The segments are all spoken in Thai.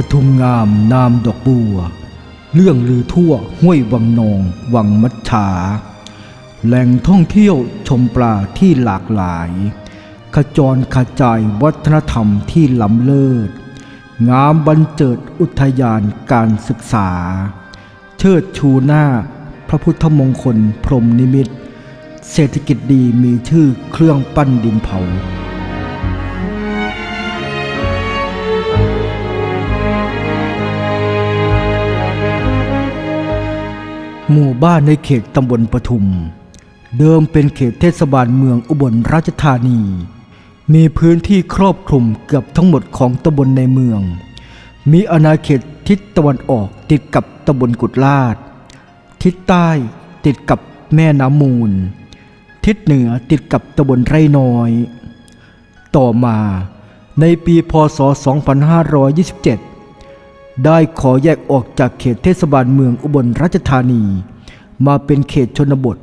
ปทุมงามนามดอกบัว เรื่องลือทั่วห้วยวังนองวังมัดฉาแหล่งท่องเที่ยวชมปลาที่หลากหลาย ขจรขจายวัฒนธรรมที่ล้ำเลิศ งามบรรเจิดอุทยานการศึกษา เชิดชูหน้าพระพุทธมงคลพรหมนิมิต เศรษฐกิจดีมีชื่อเครื่องปั้นดินเผา หมู่บ้านในเขตตำบลปทุม เดิมเป็นเขตเทศบาลเมืองอุบลราชธานี มีพื้นที่ครอบคลุมเกือบทั้งหมดของตำบลในเมือง มีอาณาเขตทิศตะวันออกติดกับตำบลกุดลาด ทิศใต้ติดกับแม่น้ำมูล ทิศเหนือติดกับตำบลไร่น้อย ต่อมาในปีพศ 2527 ได้ขอแยกออกจากเขตเทศบาลเมืองอุบลราชธานี มาเป็นเขตชนบท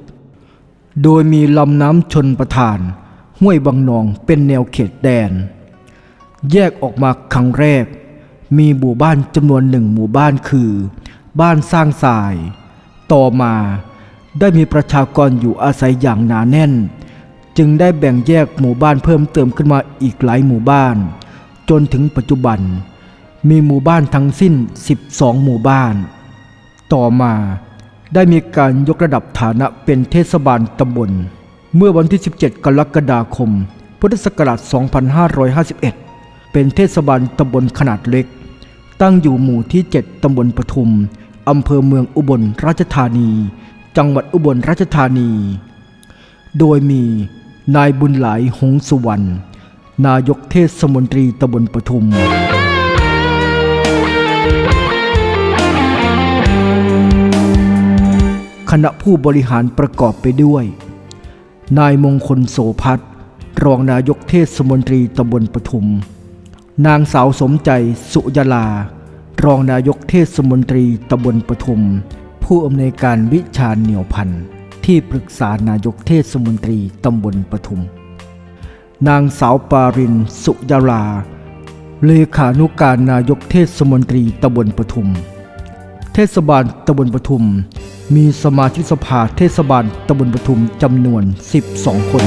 โดยมีลำน้ำชนประทาน ห้วยบางนองเป็นแนวเขตแดน แยกออกมาครั้งแรก มีหมู่บ้านจำนวนหนึ่งหมู่บ้านคือ บ้านสร้างทราย ต่อมาได้มีประชากรอยู่อาศัยอย่างหนาแน่น จึงได้แบ่งแยกหมู่บ้านเพิ่มเติมขึ้นมาอีกหลายหมู่บ้าน จนถึงปัจจุบัน มีหมู่บ้านทั้งสิ้น 12 หมู่บ้าน ต่อมาได้มีการยกระดับฐานะเป็นเทศบาลตำบล เมื่อวันที่ 17 กรกฎาคม พุทธศักราช 2551 เป็นเทศบาลตำบลขนาดเล็ก ตั้งอยู่หมู่ที่ 7 ตำบลปทุม อำเภอเมืองอุบลราชธานี จังหวัดอุบลราชธานี โดยมีนายบุญหลายหงสุวรรณ นายกเทศมนตรีตำบลปทุม คณะผู้บริหารประกอบไปด้วย นายมงคลโสพัฒน์รองนายกเทศมนตรีตำบลปทุม นางสาวสมใจสุยลา รองนายกเทศมนตรีตำบลปทุม ผู้อำนวยการวิชาเหนียวพันธ์ที่ปรึกษานายกเทศมนตรีตำบลปทุม นางสาวปารินสุยลา เลขานุการนายกเทศมนตรีตำบลปทุม เทศบาลตำบลปทุม มีสมาชิกสภาเทศบาลตำบลปทุมจำนวน 12 คน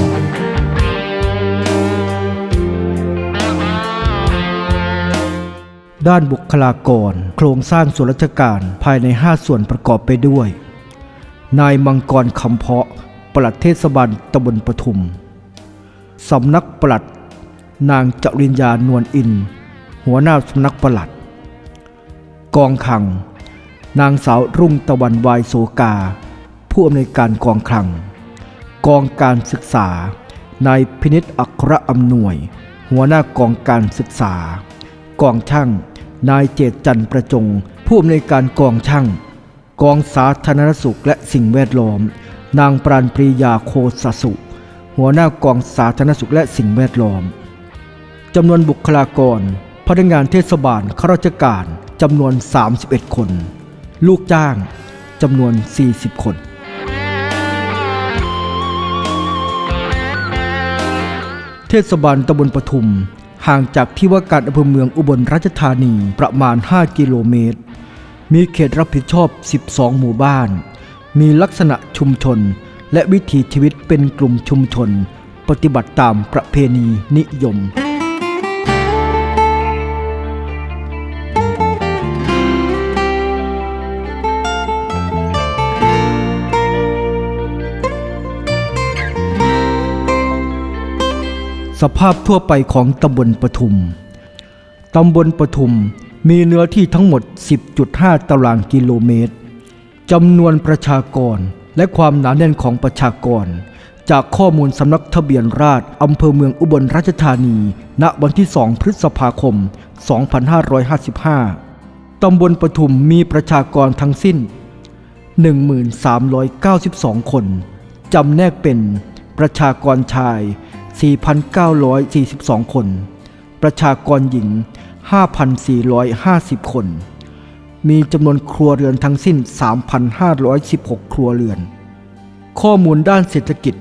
ด้านบุคลากร โครงสร้างส่วนราชการภายใน 5 ส่วนประกอบไปด้วย นายมังกรคำเพาะ ปลัดเทศบาลตำบลปทุม สำนักปลัด นางจริญญานวลอิน หัวหน้าสำนักปลัด กองคลัง นางสาวรุ่งตะวันวายโสกา ผู้อำนวยการกองคลัง กองการศึกษานายพินิษอัครอำนวย หัวหน้ากองการศึกษา กองช่าง นายเจตจันทร์ประจง ผู้อำนวยการกองช่าง กองสาธารณสุขและสิ่งแวดล้อม นางปราณปรียาโคสสุ หัวหน้ากองสาธารณสุขและสิ่งแวดล้อมจำนวนบุคลากร พนักงานเทศบาลข้าราชการจำนวน 31 คน ลูกจ้างจำนวน 40 คน เทศบาลตำบลปทุม ห่างจากที่ว่าการอำเภอเมืองอุบลราชธานีประมาณ 5 กิโลเมตร มีเขตรับผิดชอบ 12 หมู่บ้าน มีลักษณะชุมชน และวิถีชีวิตเป็นกลุ่มชุมชน ปฏิบัติตามประเพณีนิยม สภาพทั่วไปของตำบลปทุม ตำบลปทุมมีเนื้อที่ทั้งหมด 10.5 ตารางกิโลเมตร จำนวนประชากรและความหนาแน่นของประชากร จากข้อมูลสำนักทะเบียนราษฎรอำเภอเมืองอุบลราชธานี ณ วันที่ 2 พฤษภาคม 2555 ตำบลปทุมมีประชากรทั้งสิ้น 1392 คน จำแนกเป็นประชากรชาย 4,942 คน ประชากรหญิง 5,450 คน มีจำนวนครัวเรือนทั้งสิ้น 3,516 ครัวเรือน ข้อมูลด้านเศรษฐกิจ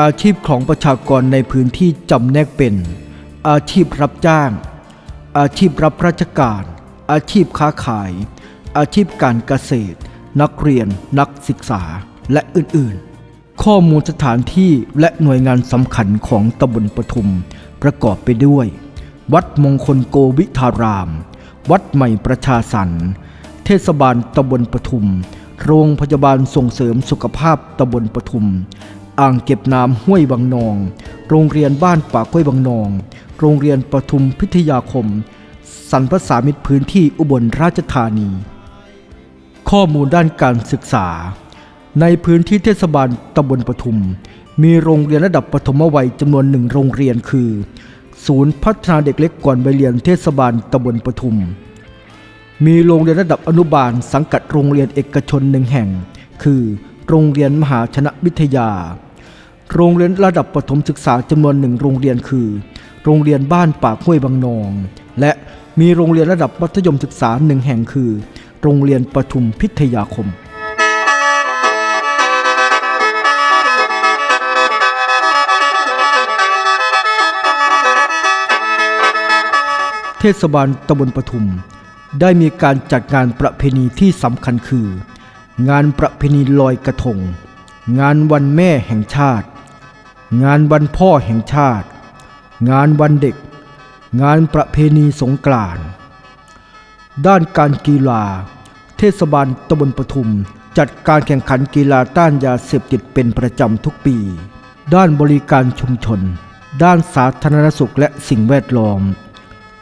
อาชีพของประชากรในพื้นที่จำแนกเป็น อาชีพรับจ้าง อาชีพรับราชการ อาชีพค้าขาย อาชีพการเกษตร นักเรียน นักศึกษา และอื่นๆ ข้อมูลสถานที่และหน่วยงานสำคัญของตำบลปทุมประกอบไปด้วย วัดมงคลโกวิทาราม วัดใหม่ประชาสรรค์เทศบาลตำบลปทุม โรงพยาบาลส่งเสริมสุขภาพตำบลปทุม อ่างเก็บน้ำห้วยบางนอง โรงเรียนบ้านป่ากล้วยบางนอง โรงเรียนปทุมพิทยาคม สรรพสามิตรพื้นที่อุบลราชธานี ข้อมูลด้านการศึกษา ในพื้นที่เทศบาลตำบลปทุม มีโรงเรียนระดับปฐมวัยจำนวนหนึ่งโรงเรียนคือ ศูนย์พัฒนาเด็กเล็กก่อนไปเรียนเทศบาลตำบลปทุม มีโรงเรียนระดับอนุบาลสังกัดโรงเรียนเอกชนหนึ่งแห่ง คือ โรงเรียนมหาชนะวิทยา โรงเรียนระดับประถมศึกษาจำนวนหนึ่งโรงเรียนคือ โรงเรียนบ้านปากห้วยบางนอง และมีโรงเรียนระดับมัธยมศึกษาหนึ่งแห่งคือ โรงเรียนปทุมพิทยาคม ทศบาลตำบลปทุม ได้มีการจัดงานประเพณีที่สำคัญคือ งานประเพณีลอยกระทง งานวันแม่แห่งชาติ งานวันพ่อแห่งชาติ งานวันเด็ก งานประเพณีสงกรานต์ด้านการกีฬา เทศบาลตำบลปทุม จัดการแข่งขันกีฬาต้านยาเสพติดเป็นประจำทุกปี ด้านบริการชุมชน ด้านสาธารณสุขและสิ่งแวดล้อม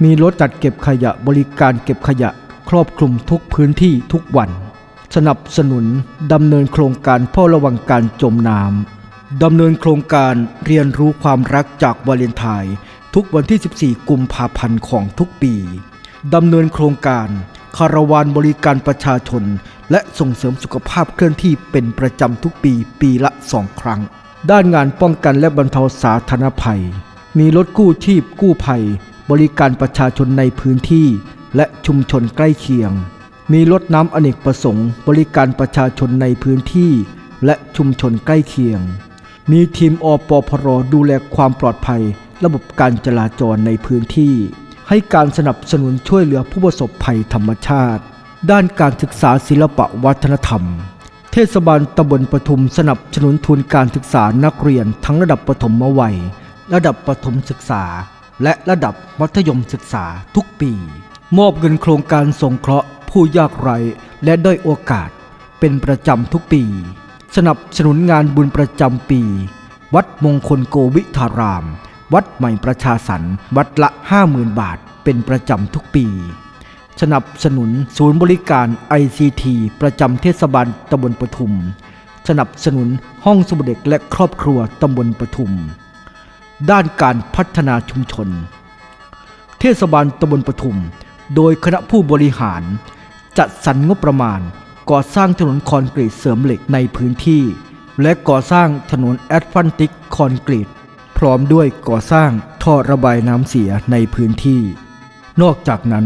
มีรถจัดเก็บขยะบริการเก็บขยะครอบคลุมทุกพื้นที่ทุกวัน สนับสนุนดำเนินโครงการเฝ้าระวังการจมน้ำดำเนินโครงการเรียนรู้ความรักจากวาเลนไทน์ทุกวันที่ 14 กุมภาพันธ์ของทุกปีดำเนินโครงการคาราวานบริการประชาชน และส่งเสริมสุขภาพเคลื่อนที่เป็นประจำทุกปีปีละสองครั้ง ด้านงานป้องกันและบรรเทาสาธารณภัย มีรถกู้ชีพกู้ภัย บริการประชาชนในพื้นที่ และชุมชนใกล้เคียง มีรถน้ำอเนกประสงค์ บริการประชาชนในพื้นที่ และชุมชนใกล้เคียง มีทีมอปพรดูแลความปลอดภัย ระบบการจราจรในพื้นที่ ให้การสนับสนุนช่วยเหลือผู้ประสบภัยธรรมชาติ ด้านการศึกษาศิลปะวัฒนธรรมเทศบาลตำบลปทุมสนับสนุนทุนการศึกษานักเรียนทั้งระดับประถมวัย ระดับประถมศึกษา และระดับมัธยมศึกษาทุกปี มอบเงินโครงการสงเคราะห์ ผู้ยากไร้และด้อยโอกาส เป็นประจำทุกปี สนับสนุนงานบุญประจำปี วัดมงคลโกวิทาราม วัดใหม่ประชาสรรค์วัดละ 50,000 บาท เป็นประจำทุกปีสนับสนุนศูนย์บริการ ICT ประจำเทศบาลตำบลปทุม สนับสนุนห้องสมุดเด็กและครอบครัวตำบลปทุม ด้านการพัฒนาชุมชน เทศบาลตำบลปทุม โดยคณะผู้บริหาร จัดสรรงบประมาณ ก่อสร้างถนนคอนกรีตเสริมเหล็กในพื้นที่ และก่อสร้างถนนแอสฟันติกคอนกรีต พร้อมด้วยก่อสร้างท่อระบายน้ำเสียในพื้นที่ นอกจากนั้น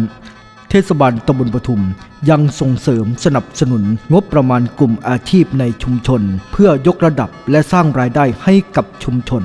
เทศบาลตำบลปทุมยังส่งเสริมสนับสนุนงบประมาณกลุ่มอาชีพในชุมชน เพื่อยกระดับและสร้างรายได้ให้กับชุมชน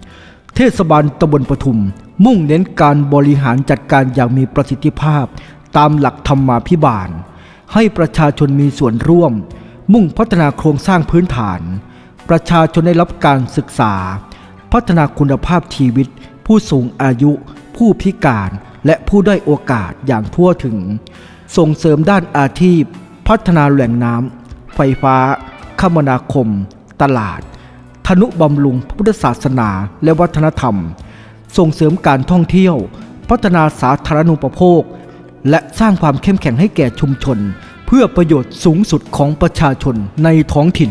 ศบาลตำบลปทุม มุ่งเน้นการบริหารจัดการอย่างมีประสิทธิภาพ ตามหลักธรรมาภิบาล ให้ประชาชนมีส่วนร่วม มุ่งพัฒนาโครงสร้างพื้นฐาน ประชาชนได้รับการศึกษา พัฒนาคุณภาพชีวิต ผู้สูงอายุ ผู้พิการ และผู้ได้อยโอกาสอย่างทั่วถึง ส่งเสริมด้านอาชีพ พัฒนาแหล่งน้ำไฟฟ้า คมนาคม ตลาด นุบำรุงพระพุทธศาสนาและวัฒนธรรม ส่งเสริมการท่องเที่ยว พัฒนาสาธารณูปโภค และสร้างความเข้มแข็งให้แก่ชุมชน เพื่อประโยชน์สูงสุดของประชาชนในท้องถิ่น